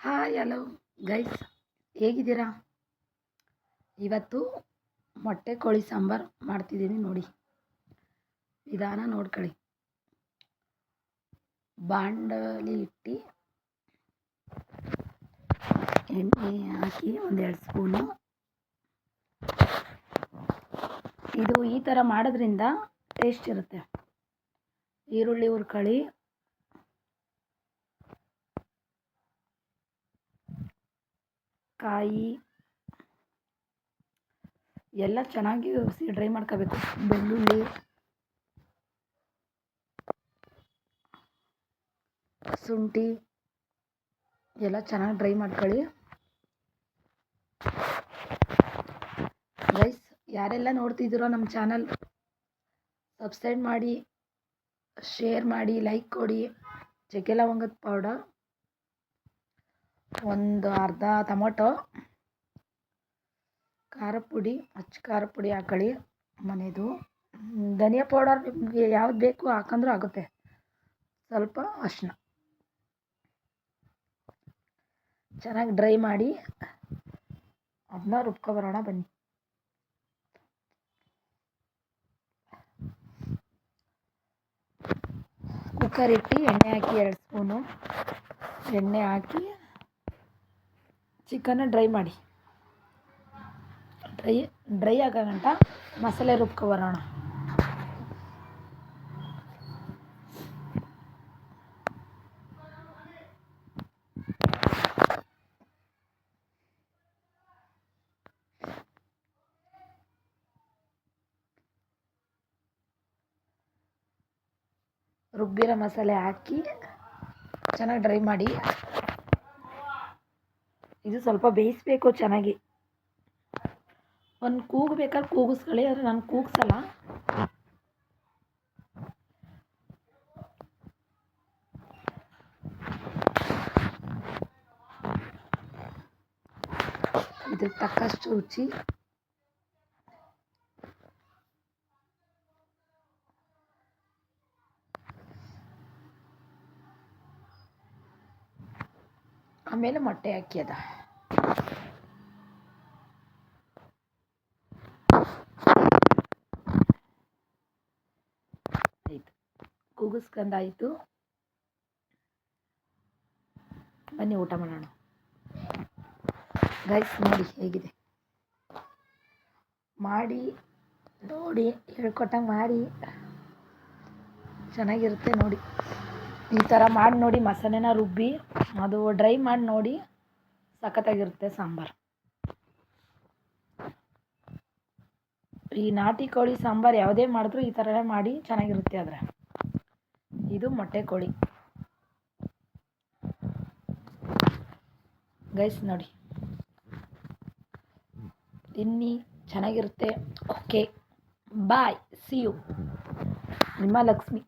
Hi hello guys ಹೇಗಿದ್ದೀರಾ? ಇವತ್ತು ಮೊಟ್ಟೆ ಕೋಳಿ ಸಾಂಬಾರು ಮಾಡ್ತಿದ್ದೀನಿ ನೋಡಿ. ವಿಧಾನ ನೋಡ್ಕೊಳ್ಳಿ. ಬಾಂಡಲಿ ಇಟ್ಟು ಎಣ್ಣೆ ಹಾಕಿ ಒಂದೆರಡು ಸ್ಪೂನು. ಇದು ಈ ಥರ ಮಾಡೋದ್ರಿಂದ ಟೇಸ್ಟ್ ಇರುತ್ತೆ. ಈರುಳ್ಳಿ ಹುರ್ಕೊಳ್ಳಿ ಕಾಯಿ ಎಲ್ಲ ಚೆನ್ನಾಗಿ ಡ್ರೈ ಮಾಡ್ಕೋಬೇಕು. ಬೆಳ್ಳುಳ್ಳಿ. ಶುಂಠಿ ಎಲ್ಲ ಚೆನ್ನಾಗಿ ಡ್ರೈ ಮಾಡ್ಕೊಳ್ಳಿ. ರೈಸ್ ಯಾರೆಲ್ಲ ನೋಡ್ತಿದ್ದೀರೋ ನಮ್ಮ ಚಾನಲ್ ಸಬ್ಸ್ಕ್ರೈಬ್ ಮಾಡಿ ಶೇರ್ ಮಾಡಿ ಲೈಕ್ ಕೊಡಿ. ಚಕ್ಕೆ ಲವಂಗದ ಪೌಡರ್ ಒಂದು ಅರ್ಧ ಟೊಮೊಟೊ, ಖಾರ ಪುಡಿ ಅಚ್ಚ ಖಾರ ಪುಡಿ ಹಾಕೊಳ್ಳಿ ಮನೆಯದು ಧನಿಯಾ ಪೌಡರ್ ನಿಮಗೆ ಯಾವ್ದು ಬೇಕು ಹಾಕಂದ್ರೂ ಆಗುತ್ತೆ. ಸ್ವಲ್ಪ ಅರಿಶಿನ ಚೆನ್ನಾಗಿ ಡ್ರೈ ಮಾಡಿ ಅದನ್ನ ರುಬ್ಕೊಬರೋಣ ಬನ್ನಿ. ಕುಕ್ಕರ್ ಇಟ್ಟು ಎಣ್ಣೆ ಹಾಕಿ ಎರಡು ಸ್ಪೂನು. ಎಣ್ಣೆ ಹಾಕಿ ಚಿಕನ್ನ ಡ್ರೈ ಮಾಡಿ. ಡ್ರೈ ಡ್ರೈ ಆಗೋ ಗಂಟ ಮಸಾಲೆ ರುಬ್ಕೊಬರೋಣ ರುಬ್ಬಿರೋ ಮಸಾಲೆ ಹಾಕಿ ಚೆನ್ನಾಗಿ ಡ್ರೈ ಮಾಡಿ. ಇದು ಸ್ವಲ್ಪ ಬೇಯಿಸ್ಬೇಕು ಚೆನ್ನಾಗಿ ಒಂದು ಕೂಗು ಬೇಕಾದ್ರೆ ಕೂಗಿಸ್ಕೊಳ್ಳಿ ಆದರೆ ನಾನು ಕೂಗ್ಸಲ್ಲ ಇದಕ್ಕೆ ತಕ್ಕಷ್ಟು ರುಚಿ ಆಮೇಲೆ ಮೊಟ್ಟೆ ಹಾಕಿ ಅದ. ಆಯಿತು. ಕೂಗಿಸ್ಕೊಂಡಾಯಿತು ಬನ್ನಿ ಊಟ ಮಾಡೋಣ. ಗೈಸ್ ನೋಡಿ ಹೇಗಿದೆ. ಮಾಡಿ, ನೋಡಿ, ಹೇಳ್ಕೊಟ್ಟಂಗೆ ಮಾಡಿ. ಚೆನ್ನಾಗಿರುತ್ತೆ ನೋಡಿ. ಈ ಥರ ಮಾಡಿ ನೋಡಿ ಮಸಾಲೆನ ರುಬ್ಬಿ. ಅದು ಡ್ರೈ ಮಾಡಿ ನೋಡಿ ಸಖತ್ತಾಗಿರುತ್ತೆ ಸಾಂಬಾರು. ಈ ನಾಟಿ ಕೋಳಿ ಸಾಂಬಾರು ಯಾವುದೇ ಮಾಡಿದ್ರೂ ಈ ಥರನೇ ಮಾಡಿ ಚೆನ್ನಾಗಿರುತ್ತೆ ಆದರೆ. ಇದು ಮೊಟ್ಟೆ ಕೋಳಿ. ಗೈಸ್ ನೋಡಿ. ತಿನ್ನಿ, ಚೆನ್ನಾಗಿರುತ್ತೆ. ಓಕೆ ಬಾಯ್ ಸಿ ಯು ನಿಮ್ಮ ಲಕ್ಷ್ಮಿ.